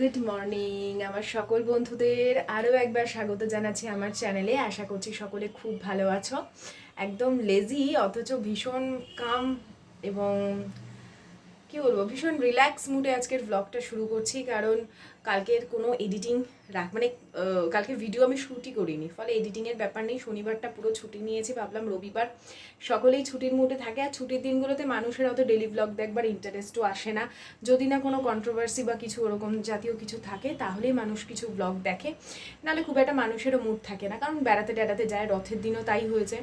Good morning আমার সকল বন্ধুদের আরও একবার স্বাগত জানাচ্ছি আমার চ্যানেলে। আশা করছি সকলে খুব ভালো আছো। একদম লেজি অথচ ভীষণ কাম এবং কি বলব, ভীষণ রিল্যাক্স মুডে আজকের ব্লগটা শুরু করছি। কারণ কালকের কোনো এডিটিং রাখ মানে কালকে ভিডিও আমি শ্যুটই করিনি। ফলে এডিটিংয়ের ব্যাপার নেই, শনিবারটা পুরো ছুটি নিয়েছি, ভাবলাম রবিবার সকলেই ছুটির মুডে থাকে। আর ছুটির দিনগুলোতে মানুষের অত ডেলি ব্লগ দেখবার ইন্টারেস্টও আসে না। যদি না কোনো কন্ট্রোভার্সি বা কিছু ওরকম জাতীয় কিছু থাকে, তাহলেই মানুষ কিছু ব্লগ দেখে। নাহলে খুব একটা মানুষেরও মুড থাকে না, কারণ বেড়াতে টেড়াতে যায়, রথের দিনও তাই হয়েছে।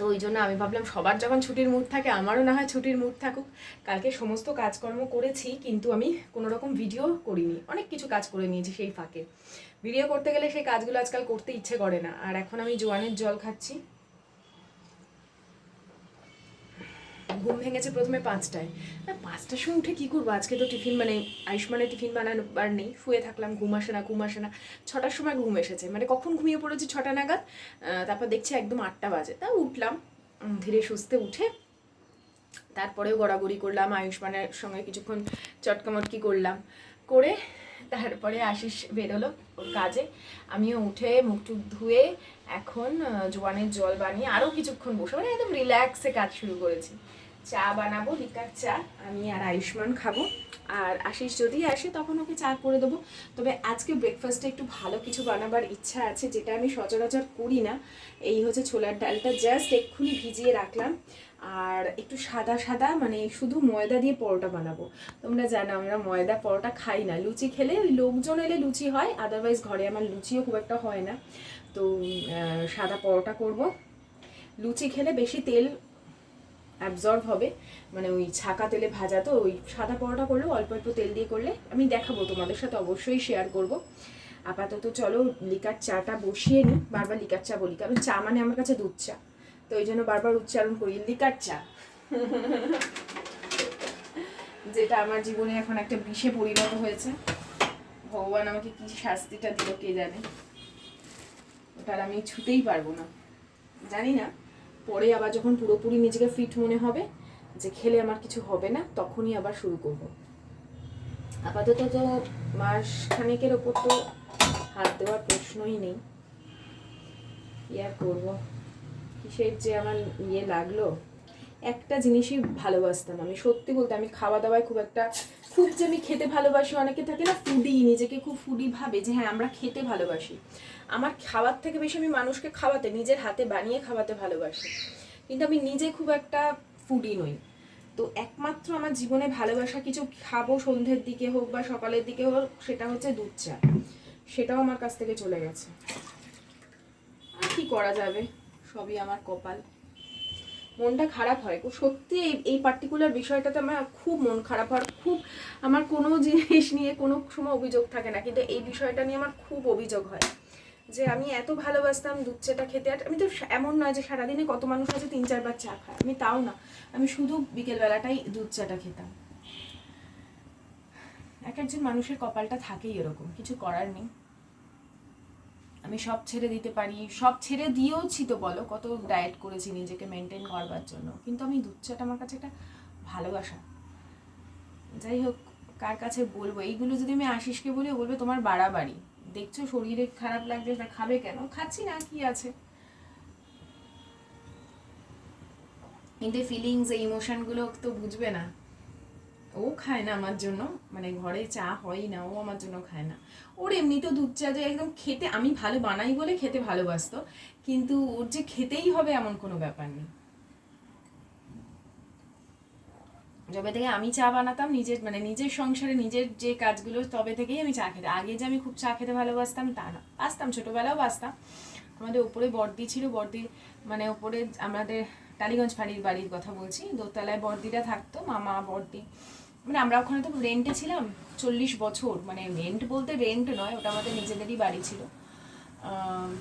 তো ওই জন্য আমি ভাবলাম সবার যখন ছুটির মুড থাকে, আমারও না হয় ছুটির মুড থাকুক। কালকে সমস্ত কাজকর্ম করেছি, কিন্তু আমি কোনো রকম ভিডিও করিনি। অনেক কিছু কাজ করে নিয়েছি সেই ফাঁকে। ভিডিও করতে গেলে সেই কাজগুলো আজকাল করতে ইচ্ছে করে না। আর এখন আমি জোয়ানের জল খাচ্ছি। ঘুম ভেঙেছে প্রথমে পাঁচটায়। পাঁচটার সময় উঠে কী করব? আজকে তো টিফিন মানে আয়ুষ্মানের টিফিন বানানোবার নেই। শুয়ে থাকলাম, ঘুম আসে না, ঘুম আসে না। ছটার সময় ঘুম এসেছে। মানে কখন ঘুমিয়ে পড়েছি? ছটা নাগাদ। তারপর দেখছি একদম আটটা বাজে। তা উঠলাম ধীরে সুস্থে উঠে তারপরেও গড়াগড়ি করলাম, আয়ুষ্মানের সঙ্গে কিছুক্ষণ চটকামটকি করলাম। করে তারপরে আশিস বেরোলো ওর কাজে। আমিও উঠে মুখ টুক ধুয়ে এখন জোয়ানের জল বানিয়ে আরও কিছুক্ষণ বসে মানে একদম রিল্যাক্সে কাজ শুরু করেছি। চা বানাবো, লিকার চা। আমি আর আয়ুষ্মান খাব। আর আশিস যদি আসে, তখন ওকে চা করে দেবো। তবে আজকে ব্রেকফাস্টে একটু ভালো কিছু বানাবার ইচ্ছা আছে, যেটা আমি সচরাচর করি না। এই হচ্ছে ছোলার ডালটা জাস্ট এক্ষুনি ভিজিয়ে রাখলাম। আর একটু সাদা সাদা মানে শুধু ময়দা দিয়ে পরোটা বানাবো। তোমরা জানো, আমরা ময়দা পরোটা খাই না। লুচি খেলে ওই লোকজন এলে লুচি হয় আদারওয়াইজ ঘরে আমার লুচিও খুব একটা হয় না। তো সাদা পরোটা করব। লুচি খেলে বেশি তেল অ্যাবজর্ব হবে। মানে ওই ছাকা তেলে ভাজা তো ওই সাদা পরোটা করলেও অল্প অল্প তেল দিয়ে করলে আমি দেখাবো, তোমাদের সাথে অবশ্যই শেয়ার করব। আপাতত চলো লিকার চাটা বসিয়ে নিই, বারবার লিকার চা বলি, কারণ চা মানে আমার কাছে দুধ চা। তো ওই জন্য বারবার উচ্চারণ করি, লিকার চা। যেটা আমার জীবনে এখন একটা বিষে পরিণত হয়েছে। ভগবান আমাকে কি শাস্তিটা দিল কে জানে। ওটার আমি ছুতেই পারব না। জানি না। পরে আবার যখন পুরোপুরি নিজেকে ফিট মনে হবে যে খেলে আমার কিছু হবে না, তখনই আবার শুরু করব। আপাতত তো মাস খানেকের ওপর তো হাত দেওয়ার প্রশ্নই নেই। আর করব? কিসের যে আমার ইয়ে লাগল? একটা জিনিসই ভালোবাসতাম আমি। সত্যি বলতে আমি খাওয়া দাওয়ায় খুব একটা, খুব যে আমি খেতে ভালোবাসি, অনেকে থাকে না ফুডি নিজেকে খুব ফুডি ভাবে যে হ্যাঁ আমরা খেতে ভালোবাসি। আমার খাওয়ার থেকে বেশি আমি মানুষকে খাওয়াতে, নিজের হাতে বানিয়ে খাওয়াতে ভালোবাসি। কিন্তু আমি নিজে খুব একটা ফুডি নই। তো একমাত্র আমার জীবনে ভালোবাসা কিছু খাব সন্ধ্যের দিকে হোক বা সকালের দিকে হোক, সেটা হচ্ছে দুধ চা। সেটাও আমার কাছ থেকে চলে গেছে। আর কি করা যাবে? সবই আমার কপাল। মনটা খারাপ হয়। সত্যি এই এই পার্টিকুলার বিষয়টাতে আমার খুব মন খারাপ হয়। খুব আমার কোনো জিনিস নিয়ে কোনো সময় অভিযোগ থাকে না। কিন্তু এই বিষয়টা নিয়ে আমার খুব অভিযোগ হয়। যে আমি এত ভালোবাসতাম দুধ চাটা খেতে। আর আমি তো এমন নয় যে সারাদিনে কত মানুষ আছে তিন চারবার চা খায়। আমি তাও না। আমি শুধু বিকেলবেলাটাই দুধ চাটা খেতাম। এক একজন মানুষের কপালটা থাকেই এরকম, কিছু করার নেই। আমি সব ছেড়ে দিতে পারি, সব ছেড়ে দিয়েওছি তো বলো, কত ডায়েট করেছি নিজেকে মেনটেন করবার জন্য। কিন্তু আমি দুধ চাটা আমার কাছে একটা ভালোবাসা। যাই হোক, কার কাছে বলব? এইগুলো যদি আমি আশিসকে বলি বলবে তোমার বাড়াবাড়ি। দেখছ শরীরে খারাপ লাগছে তা খাবে কেন? খাচ্ছি না, কি আছে? কিন্তু ফিলিংস এই ইমোশনগুলো তো বুঝবে না। ও খায় না আমার জন্য মানে ঘরে চা হয়ই না, ও আমার জন্য খায় না। ওর এমনি তো দুধ চা যে একদম খেতে, আমি ভালো বানাই বলে খেতে ভালোবাসতো, কিন্তু ওর যে খেতেই হবে এমন কোনো ব্যাপার নেই। যবে থেকে আমি চা বানাতাম, নিজের মানে নিজের সংসারে নিজের যে কাজগুলো, তবে থেকেই আমি চা খেতে আগে যে আমি খুব চা খেতে ভালোবাসতাম, তা না। বাসতাম, ছোটোবেলাও বাসতাম। আমাদের ওপরে বর্দি ছিল, বর্দি মানে ওপরে আমাদের টালিগঞ্জ ফাঁড়ির বাড়ির কথা বলছি। দোতলায় বর্দিরা থাকতো, মামা বর্দি। মানে আমরা ওখানে তো রেন্টে ছিলাম চল্লিশ বছর। মানে রেন্ট বলতে রেন্ট নয়, ওটা আমাদের নিজেদেরই বাড়ি ছিল।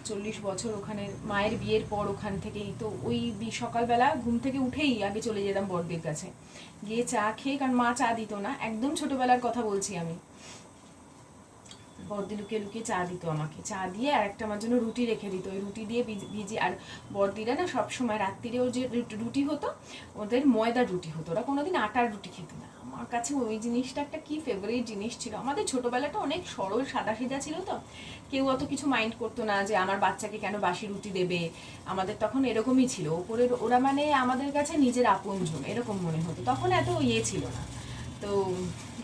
চল্লিশ বছর ওখানে, মায়ের বিয়ের পর ওখান থেকেই। তো ওই সকালবেলা ঘুম থেকে উঠেই আগে চলে যেতাম বড়দির কাছে। গিয়ে চা খেয়ে, কারণ মা চা দিত না, একদম ছোটবেলার কথা বলছি আমি। বর্দি লুকিয়ে লুকিয়ে চা দিত আমাকে। চা দিয়ে আর একটা আমার জন্য রুটি রেখে দিত। ওই রুটি দিয়ে ভিজি- আর বর্দিরা না সবসময় রাত্রিরেও যে রুটি- হতো, ওদের ময়দার রুটি হতো। ওরা কোনোদিন আটার রুটি খেত না। আমার কাছে ওই জিনিসটা একটা কি ফেভারিট জিনিস ছিল? আমাদের ছোটবেলাটা অনেক সরল সাদা সিধা ছিল তো। কেউ অত কিছু মাইন্ড করতো না যে আমার বাচ্চাকে কেন বাসি রুটি দেবে। আমাদের তখন এরকমই ছিল। ওপরে ওরা মানে আমাদের কাছে নিজের আপনজন, এরকম মনে হতো। তখন এত ইয়ে ছিল না। তো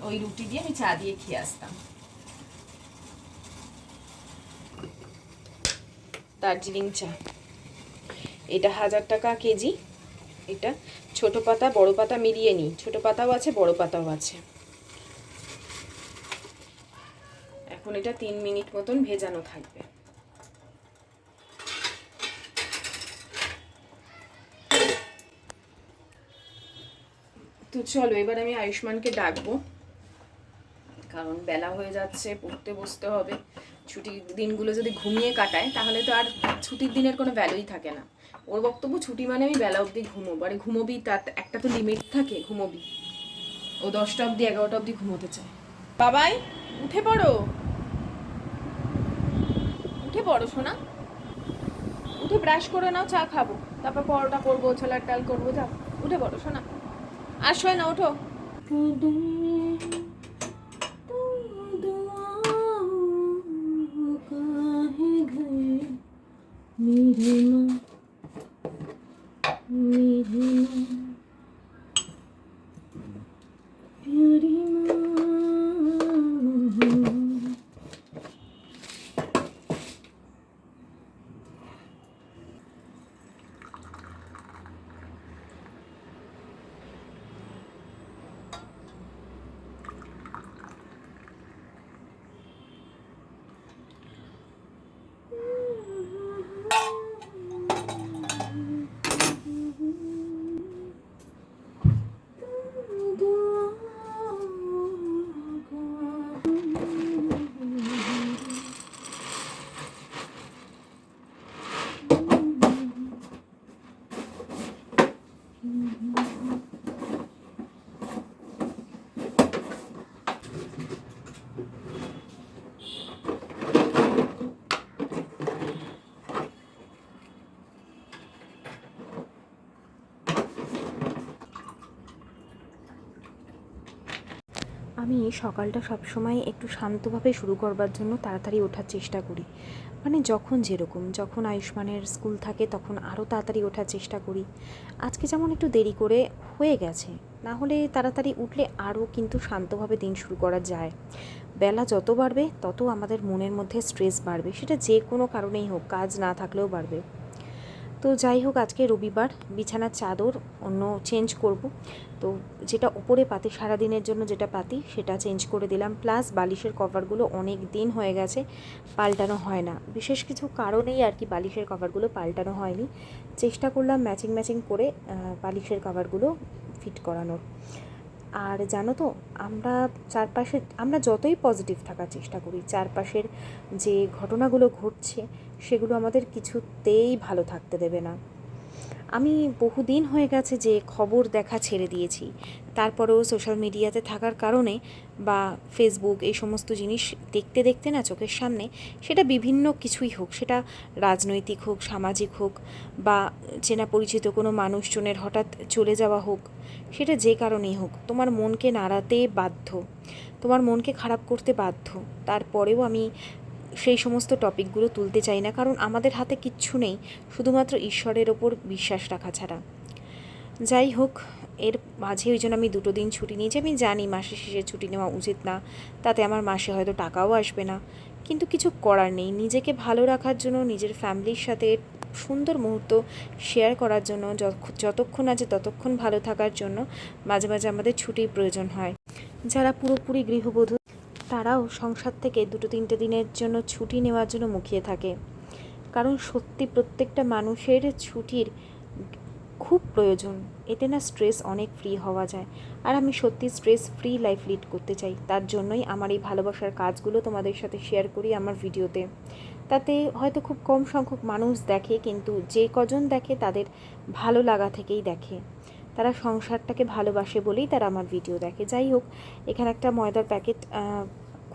ওই রুটি দিয়ে আমি চা দিয়ে খেয়ে আসতাম। দার্জিলিং চা। এটা হাজার টাকা কেজি। এটা ছোট পাতা, বড় পাতা মিলিয়ে নিই। ছোট পাতাও আছে, বড় পাতাও আছে। এখন এটা তিন মিনিট মতন ভেজানো থাকবে। তো চলো, এবার আমি আয়ুষ্মানকে ডাকবো। কারণ বেলা হয়ে যাচ্ছে, পড়তে বসতে হবে। ছুটির দিনগুলো যদি ঘুমিয়ে কাটায়, তাহলে তো আর ছুটির দিনের কোনো ভ্যালুই থাকে না। ওর বক্তব্য ছুটি মানে আমি বেলা অবধি ঘুমোবো। আরে ঘুমোবি, তার একটা তো লিমিট থাকে, ঘুমোবি। ও দশটা অবধি, এগারোটা অবধি ঘুমোতে চায়। বাবাই, উঠে পড়ো। উঠে পড়ো শোনা উঠে ব্রাশ করে নাও, চা খাব। তারপর পরোটা করব, ছোলার ডাল করব যাও উঠে পড়ো শোনা আর শোয় না, ওঠো। আমি সকালটা সবসময় একটু শান্তভাবে শুরু করবার জন্য তাড়াতাড়ি ওঠার চেষ্টা করি। মানে যখন যেরকম, যখন আয়ুষ্মানের স্কুল থাকে তখন আরও তাড়াতাড়ি ওঠার চেষ্টা করি। আজকে যেমন একটু দেরি করে হয়ে গেছে, না হলে তাড়াতাড়ি উঠলে আরও কিন্তু শান্তভাবে দিন শুরু করা যায়। বেলা যত বাড়বে, তত আমাদের মনের মধ্যে স্ট্রেস বাড়বে। সেটা যে কোনো কারণেই হোক, কাজ না থাকলেও বাড়বে। তো যাই হোক, আজকে রবিবার, বিছানার চাদর অন্য চেঞ্জ করব। তো যেটা ওপরে পাতি, সারাদিনের জন্য যেটা পাতি, সেটা চেঞ্জ করে দিলাম। প্লাস বালিশের কভারগুলো অনেক দিন হয়ে গেছে, পাল্টানো হয় না। বিশেষ কিছু কারণেই আর কি বালিশের কভারগুলো পাল্টানো হয়নি। চেষ্টা করলাম ম্যাচিং ম্যাচিং করে বালিশের কভারগুলো ফিট করানোর। আর জানো তো, আমরা চারপাশে, আমরা যতই পজিটিভ থাকার চেষ্টা করি, চারপাশের যে ঘটনাগুলো ঘটছে, সেগুলো আমাদের কিছুতেই ভালো থাকতে দেবে না। আমি বহুদিন হয়ে গেছে যে খবর দেখা ছেড়ে দিয়েছি তারপরেও সোশ্যাল মিডিয়াতে থাকার কারণে বা ফেসবুক এই সমস্ত জিনিস দেখতে দেখতে না চোখের সামনে সেটা বিভিন্ন কিছুই হোক, সেটা রাজনৈতিক হোক, সামাজিক হোক বা চেনা পরিচিত কোনো মানুষজনের হঠাৎ চলে যাওয়া হোক, সেটা যে কারণেই হোক, তোমার মনকে নাড়াতে বাধ্য। তোমার মনকে খারাপ করতে বাধ্য। তারপরেও আমি সেই সমস্ত টপিকগুলো তুলতে চাই না, কারণ আমাদের হাতে কিচ্ছু নেই, শুধুমাত্র ঈশ্বরের ওপর বিশ্বাস রাখা ছাড়া। যাই হোক এর মাঝে ওই জন্য আমি দুটো দিন ছুটি নিয়েছি। আমি জানি মাসে শেষে ছুটি নেওয়া উচিত না, তাতে আমার মাসে হয়তো টাকাও আসবে না। কিন্তু কিছু করার নেই। নিজেকে ভালো রাখার জন্য, নিজের ফ্যামিলির সাথে সুন্দর মুহূর্ত শেয়ার করার জন্য যতক্ষণ আছে ততক্ষণ ভালো থাকার জন্য মাঝে মাঝে আমাদের ছুটির প্রয়োজন হয়। যারা পুরোপুরি গৃহবধূ, তারাও সংসার থেকে দুটো তিনটে দিনের জন্য ছুটি নেওয়ার জন্য মুখিয়ে থাকে। কারণ সত্যি প্রত্যেকটা মানুষের ছুটির খুব প্রয়োজন। এতে না স্ট্রেস অনেক ফ্রি হওয়া যায়। আর আমি সত্যি স্ট্রেস ফ্রি লাইফ লিড করতে চাই। তার জন্যই আমার এই ভালোবাসার কাজগুলো তোমাদের সাথে শেয়ার করি আমার ভিডিওতে তাতে হয়তো খুব কম সংখ্যক মানুষ দেখে, কিন্তু যে কজন দেখে তাদের ভালো লাগা থেকেই দেখে। তারা সংসারটাকে ভালোবাসে বলেই তারা আমার ভিডিও দেখে। যাই হোক, এখানে একটা ময়দার প্যাকেট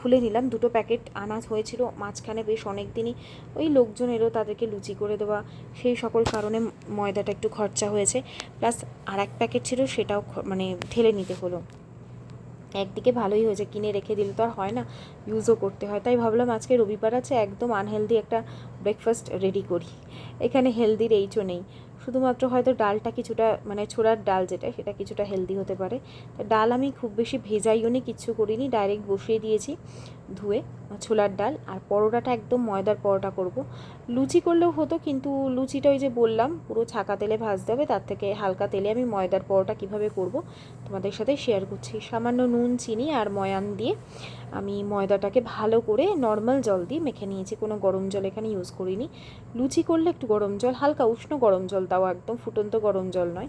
খুলে নিলাম। দুটো প্যাকেট আনাজ হয়েছিল। মাঝখানে বেশ অনেক দিনই ওই লোকজন এলো তাদেরকে লুচি করে দেওয়া, সেই সকল কারণে ময়দাটা একটু খরচা হয়েছে। প্লাস আর এক প্যাকেট ছিল, সেটাও মানে ঠেলে নিতে হলো। একদিকে ভালোই হয়েছে, কিনে রেখে দিলে তো আর হয় না ইউজও করতে হয়। তাই ভাবলাম আজকে রবিবার আছে, একদম আনহেলদি একটা ব্রেকফাস্ট রেডি করি। এখানে হেলদির এইচও নেই। শুধুমাত্র হয়তো ডালটা কিছুটা মানে ছোড়ার ডাল যেটা, সেটা কিছুটা হেলদি হতে পারে। ডাল আমি খুব বেশি ভেজাইও নি কিচ্ছু করিনি ডাইরেক্ট বসিয়ে দিয়েছি ধুয়ে ছোলার ডাল। আর পরোটাটা একদম ময়দার পরোটা করব। লুচি করলেও হতো, কিন্তু লুচিটা ওই যে বললাম, পুরো ছাকা তেলে ভাজতে হবে, তার থেকে হালকা তেলে আমি ময়দার পরোটা কীভাবে করব তোমাদের সাথে শেয়ার করছি। সামান্য নুন, চিনি আর ময়ান দিয়ে আমি ময়দাটাকে ভালো করে নর্মাল জল দিয়ে মেখে নিয়েছি। কোনো গরম জল এখানে ইউজ করিনি। লুচি করলে একটু গরম জল, হালকা উষ্ণ গরম জল, তাও একদম ফুটন্ত গরম জল নয়।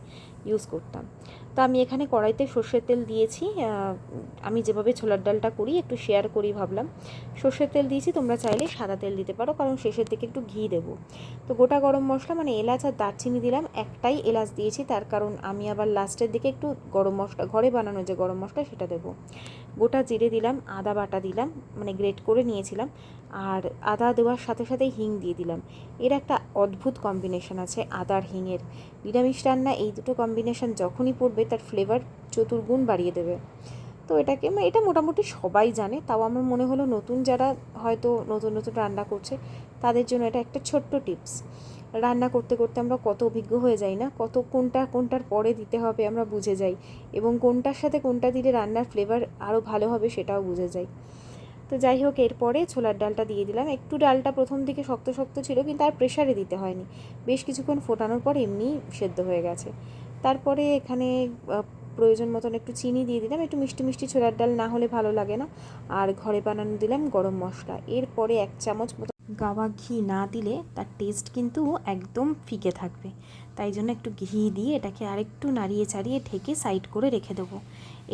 ইউজ করতাম। তো আমি এখানে কড়াইতে সর্ষের তেল দিয়েছি আমি যেভাবে ছোলার ডালটা করি একটু শেয়ার করি ভাবলাম। সর্ষের তেল দিয়েছি, তোমরা চাইলে সাদা তেল দিতে পারো, কারণ শেষের দিকে একটু ঘি দেবো। তো গোটা গরম মশলা মানে এলাচ আর দারচিনি দিলাম, একটাই এলাচ দিয়েছি, তার কারণ আমি আবার লাস্টের দিকে একটু গরম মশলা, ঘরে বানানো যে গরম মশলা সেটা দেবো। গোটা জিরে দিলাম, আদা বাটা দিলাম মানে গ্রেট করে নিয়েছিলাম। আর আদা দেওয়ার সাথে সাথে হিং দিয়ে দিলাম। এর একটা অদ্ভুত কম্বিনেশন আছে আদার হিংয়ের। নিরামিষ রান্না এই দুটো কম্বিনেশন যখনই পড়বে তার ফ্লেভার চতুর্গুণ বাড়িয়ে দেবে। তো এটাকে মানে এটা মোটামুটি সবাই জানে, তাও আমার মনে হলো নতুন যারা হয়তো নতুন নতুন রান্না করছে, তাদের জন্য এটা একটা ছোট্ট টিপস রান্না করতে করতে আমরা কত অভিজ্ঞ হয়ে যাই না, কত কোনটা কোনটার পরে দিতে হবে আমরা বুঝে যাই, এবং কোনটার সাথে কোনটা দিলে রান্নার ফ্লেভার আরও ভালো হবে সেটাও বুঝে যাই। তো যাই হোক, এরপরে ছোলার ডালটা দিয়ে দিলাম। একটু ডালটা প্রথম দিকে শক্ত শক্ত ছিল, কিন্তু আর প্রেশারে দিতে হয়নি। বেশ কিছুক্ষণ ফোটানোর পর এমনি সেদ্ধ হয়ে গেছে। তারপরে এখানে প্রয়োজন মতন একটু চিনি দিয়ে দিলাম। একটু মিষ্টি মিষ্টি ছোলার ডাল না হলে ভালো লাগে না। আর ঘরে বানানো দিলাম গরম মশলা। এরপরে এক চামচ মতো গাওয়া ঘি না দিলে তার টেস্ট কিন্তু একদম ফিকে থাকবে। তাই জন্য একটু ঘি দিয়ে এটাকে আরেকটু নাড়িয়ে চাড়িয়ে ঢেকে সাইড করে রেখে দেবো।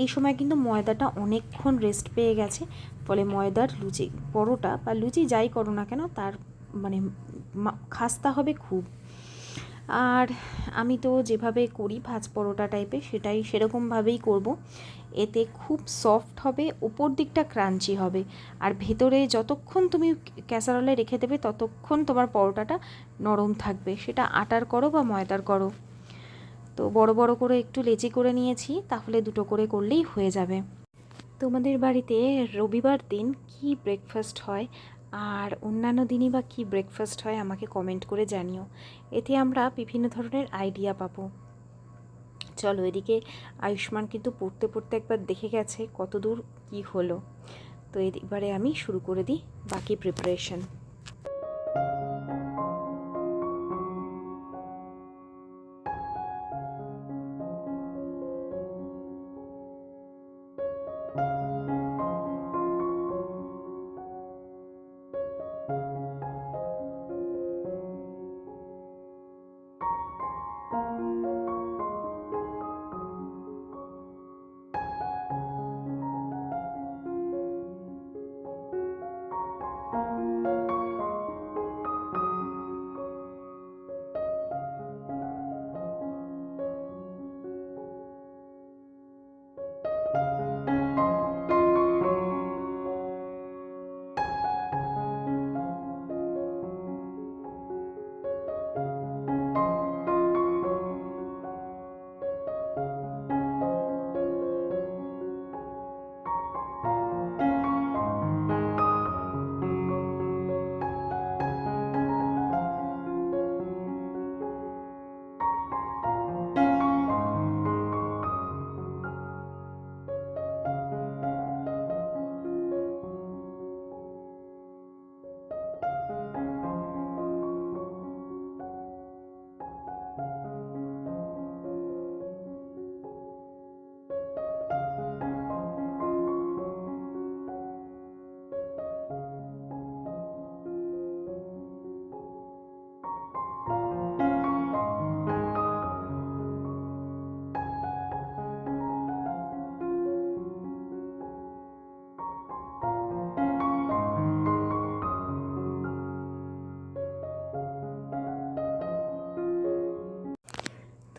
এই সময় কিন্তু ময়দাটা অনেকক্ষণ রেস্ট পেয়ে গেছে। ফলে ময়দার লুচি, পরোটা বা লুচি যাই করো না কেন, তার মানে খাস্তা হবে খুব। আর আমি তো যেভাবে করি ভাজ পরোটা টাইপের সেটাই সেরকমভাবেই করব। এতে খুব সফট হবে উপর দিকটা ক্রাঞ্চি হবে। আর ভেতরে যতক্ষণ তুমি ক্যাসারলে রেখে দেবে, ততক্ষণ তোমার পরোটাটা নরম থাকবে। সেটা আটার করো বা ময়দার করো। তো বড় বড় করে একটু লেচি করে নিয়েছি, তাহলে দুটো করে করলেই হয়ে যাবে। তোমাদের বাড়িতে রবিবার দিন কি ব্রেকফাস্ট হয়? আর অন্যান্য দিনই বা কী ব্রেকফাস্ট হয় আমাকে কমেন্ট করে জানিও। এতে আমরা বিভিন্ন ধরনের আইডিয়া পাবো। চলো এদিকে আয়ুষ্মান কিন্তু পড়তে পড়তে একবার দেখে গেছে কতদূর কী হলো। তো এবারে আমি শুরু করে দিই বাকি প্রিপারেশন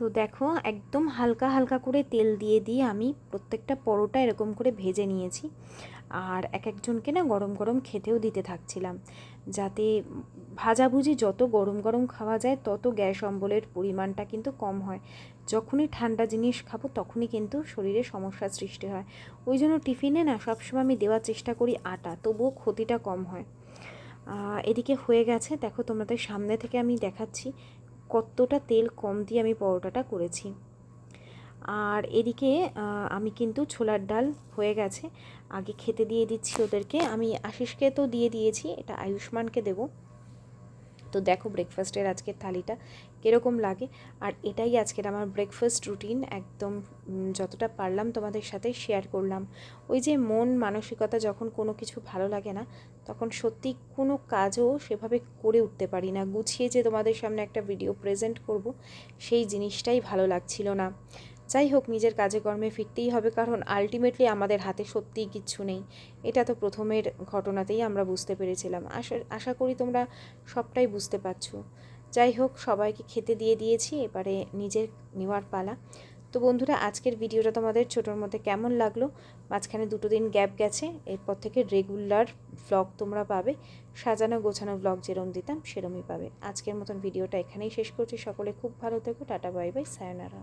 দেখো, একদম হালকা হালকা করে তেল দিয়ে দিয়ে আমি প্রত্যেকটা পরোটা এরকম করে ভেজে নিয়েছি। আর এক একজনকে না গরম গরম খেতেও দিতে থাকছিলাম। যাতে ভাজাভুজি যত গরম গরম খাওয়া যায়, তত গ্যাস অম্বলের পরিমাণটা কিন্তু কম হয়। যখনই ঠান্ডা জিনিস খাব, তখনই কিন্তু শরীরে সমস্যার সৃষ্টি হয়। ওই জন্য টিফিনে না সবসময় আমি দেওয়ার চেষ্টা করি আটা, তবুও ক্ষতিটা কম হয়। এদিকে হয়ে গেছে। দেখো, তোমাদের সামনে থেকে আমি দেখাচ্ছি। কতটা তেল কম দিয়ে আমি পরোটাটা করেছি। আর এদিকে আমি কিন্তু ছোলার ডাল হয়ে গেছে। আগে খেতে দিয়ে দিচ্ছি ওদেরকে। আমি আশিসকে তো দিয়ে দিয়েছি, এটা আয়ুষ্মানকে দেবো। তো দেখো ব্রেকফাস্টের আজকের থালিটা কীরকম লাগে। আর এটাই আজকের আমার ব্রেকফাস্ট রুটিন একদম যতটা পারলাম তোমাদের সাথে শেয়ার করলাম। ওই যে মন মানসিকতা যখন কোনো কিছু ভালো লাগে না, তখন সত্যি কোনো কাজও সেভাবে করে উঠতে পারি না। গুছিয়ে যে তোমাদের সামনে একটা ভিডিও প্রেজেন্ট করব, সেই জিনিসটাই ভালো লাগছিল না। যাই হোক, নিজের কাজে কর্মে ফিরতেই হবে, কারণ আলটিমেটলি আমাদের হাতে সত্যিই কিচ্ছু নেই। এটা তো প্রথমের ঘটনাতেই আমরা বুঝতে পেরেছিলাম। আশা আশা করি তোমরা সবটাই বুঝতে পারছ। যাই হোক, সবাইকে খেতে দিয়ে দিয়েছি, এবারে নিজের নেওয়ার পালা। তো বন্ধুরা, আজকের ভিডিওটা তোমাদের ছোটোর মধ্যে কেমন লাগল? মাঝখানে দুটো দিন গ্যাপ গেছে, এরপর থেকে রেগুলার ভ্লগ তোমরা পাবে। সাজানো গোছানো ভ্লগ যেরম দিতাম, সেরমই পাবে। আজকের মতন ভিডিওটা এখানেই শেষ করছি। সকলে খুব ভালো থেকো, টাটা বাই বাই সায়নারা